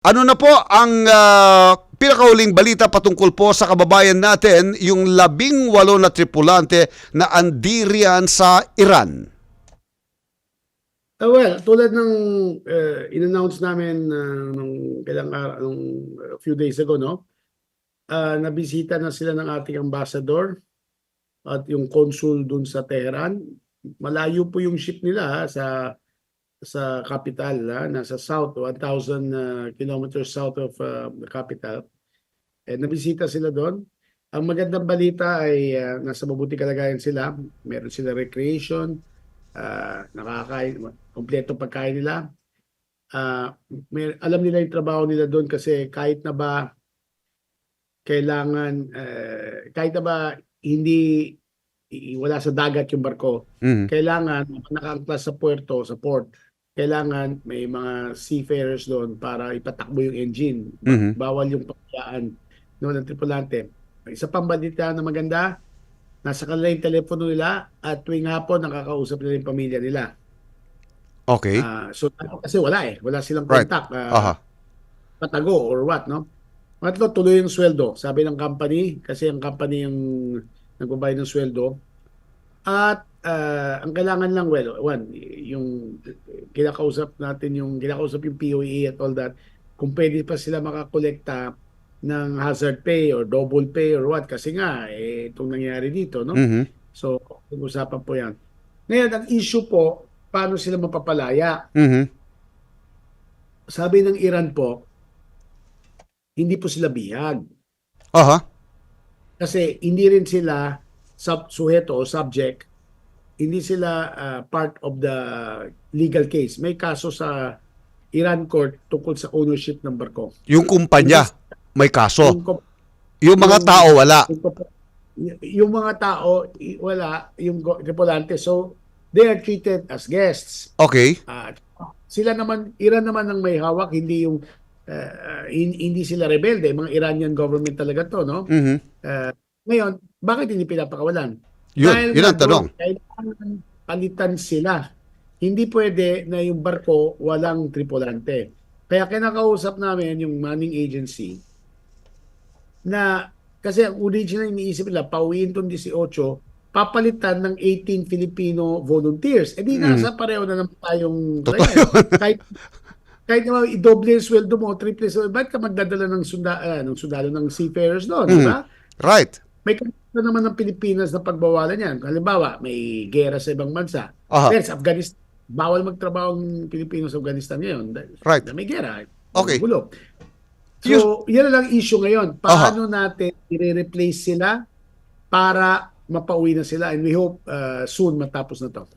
Ano na po ang ah, pinakahuling balita patungkol po sa kababayan natin, yung labing walo na tripulante na andirian sa Iran? Ah, well, tulad ng uh, in-announce namin uh, nung kailang araw, nung a few days ago, no? Ah, nabisita na sila ng ating ambassador at yung consul dun sa Tehran. Malayo po yung ship nila ha, sa sa capital, ha, nasa south, 1,000 uh, kilometers south of uh, the capital. Eh, nabisita sila doon. Ang magandang balita ay uh, nasa mabuti kalagayan sila. Meron sila recreation, ah nakakain, kompleto pagkain nila. Ah, may, alam nila yung trabaho nila doon kasi kahit na ba kailangan, eh, kahit na ba hindi wala sa dagat yung barko, Mhm. kailangan nakaangklas sa puerto, sa port, kailangan may mga seafarers doon para ipatakbo yung engine. Mhm. Bawal yung pabayaan no, ng tripulante. Isa pang balita na maganda, nasa kanila yung telepono nila at tuwing hapon nakakausap nila yung pamilya nila. Okay. Ah, so kasi wala eh, wala silang Right. contact. ah, Aha. patago or what, no? Matlo, tuloy yung sweldo. Sabi ng company, kasi ang company yung nagbabayad ng sweldo. At ah, ang kailangan lang, well, one, yung kinakausap natin, yung kinakausap yung POE at all that, kung pwede pa sila makakolekta ng hazard pay or double pay or what. Kasi nga, eh, itong nangyari dito, no? Mhm. So, pag-usapan po yan. Ngayon, ang issue po, paano sila mapapalaya? Mhm. Sabi ng Iran po, hindi po sila bihag. Aha. Kasi hindi rin sila sub suheto o subject. Hindi sila ah, part of the legal case. May kaso sa Iran court tungkol sa ownership ng barko. Yung kumpanya may kaso. Yung, ko- Yung mga yung- tao wala. yung, yung mga tao wala yung tripulante so they are treated as guests. Okay. Ah, sila naman Iran naman ang may hawak hindi yung hin- hindi sila rebelde, mga Iranian government talaga to, no? Mhm. Uh, ngayon, bakit hindi pinapakawalan? Yun, yun ang tanong. Kailangan palitan sila. Hindi pwede na yung barko walang tripulante. Kaya kinakausap namin yung manning agency na kasi ang original iniisip nila, pauwiin tong 18, papalitan ng 18 Filipino volunteers. E di Mm. nasa pareho na naman tayong kahit kahit naman i-double yung sweldo mo, triple sweldo, ba't ka magdadala ng, sunda, ah, ng sundalo ng seafarers doon, di Mm. ba? Right. May kanto naman ng Pilipinas na pagbawalan yan. Halimbawa, may gera sa ibang bansa. Pero sa Afghanistan, bawal magtrabaho ang Pilipino sa Afghanistan ngayon. Right. May gera. Okay. Gulo. So, yan lang issue ngayon. Paano natin i-replace sila para mapauwi na sila and we hope uh, soon matapos na to.